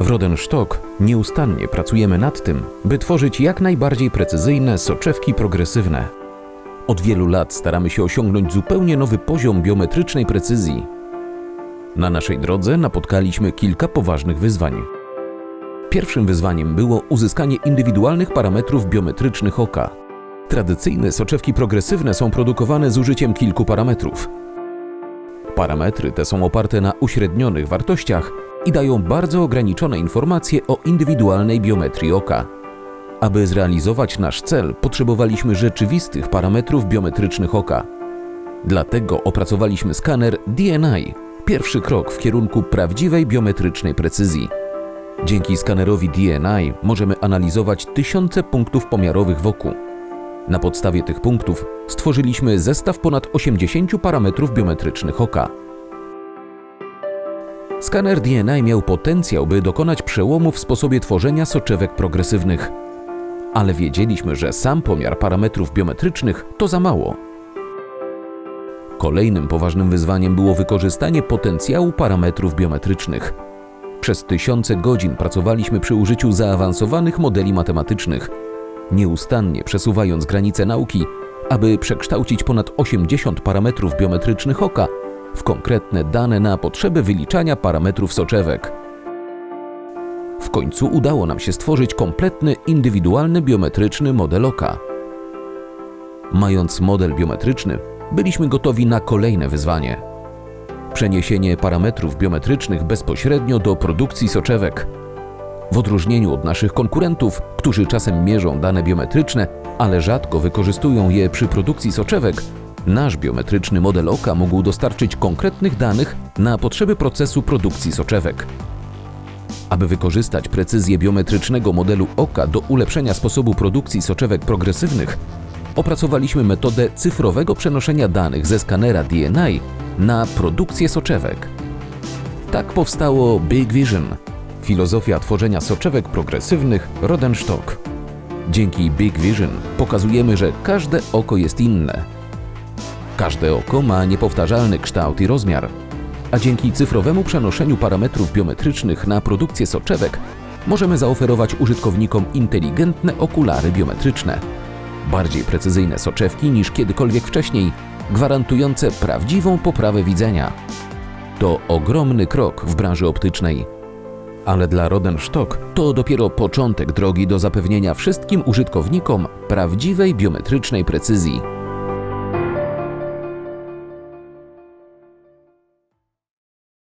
W Rodenstock nieustannie pracujemy nad tym, by tworzyć jak najbardziej precyzyjne soczewki progresywne. Od wielu lat staramy się osiągnąć zupełnie nowy poziom biometrycznej precyzji. Na naszej drodze napotkaliśmy kilka poważnych wyzwań. Pierwszym wyzwaniem było uzyskanie indywidualnych parametrów biometrycznych oka. Tradycyjne soczewki progresywne są produkowane z użyciem kilku parametrów. Parametry te są oparte na uśrednionych wartościach i dają bardzo ograniczone informacje o indywidualnej biometrii oka. Aby zrealizować nasz cel, potrzebowaliśmy rzeczywistych parametrów biometrycznych oka. Dlatego opracowaliśmy skaner DNI, pierwszy krok w kierunku prawdziwej biometrycznej precyzji. Dzięki skanerowi DNI możemy analizować tysiące punktów pomiarowych wokół. Na podstawie tych punktów stworzyliśmy zestaw ponad 80 parametrów biometrycznych oka. Skaner DNI miał potencjał, by dokonać przełomu w sposobie tworzenia soczewek progresywnych. Ale wiedzieliśmy, że sam pomiar parametrów biometrycznych to za mało. Kolejnym poważnym wyzwaniem było wykorzystanie potencjału parametrów biometrycznych. Przez tysiące godzin pracowaliśmy przy użyciu zaawansowanych modeli matematycznych, nieustannie przesuwając granice nauki, aby przekształcić ponad 80 parametrów biometrycznych oka w konkretne dane na potrzeby wyliczania parametrów soczewek. W końcu udało nam się stworzyć kompletny, indywidualny biometryczny model oka. Mając model biometryczny, byliśmy gotowi na kolejne wyzwanie. Przeniesienie parametrów biometrycznych bezpośrednio do produkcji soczewek. W odróżnieniu od naszych konkurentów, którzy czasem mierzą dane biometryczne, ale rzadko wykorzystują je przy produkcji soczewek, nasz biometryczny model oka mógł dostarczyć konkretnych danych na potrzeby procesu produkcji soczewek. Aby wykorzystać precyzję biometrycznego modelu oka do ulepszenia sposobu produkcji soczewek progresywnych, opracowaliśmy metodę cyfrowego przenoszenia danych ze skanera DNI na produkcję soczewek. Tak powstało Big Vision, filozofia tworzenia soczewek progresywnych Rodenstock. Dzięki Big Vision pokazujemy, że każde oko jest inne. Każde oko ma niepowtarzalny kształt i rozmiar, a dzięki cyfrowemu przenoszeniu parametrów biometrycznych na produkcję soczewek możemy zaoferować użytkownikom inteligentne okulary biometryczne. Bardziej precyzyjne soczewki niż kiedykolwiek wcześniej, gwarantujące prawdziwą poprawę widzenia. To ogromny krok w branży optycznej. Ale dla Rodenstock to dopiero początek drogi do zapewnienia wszystkim użytkownikom prawdziwej biometrycznej precyzji.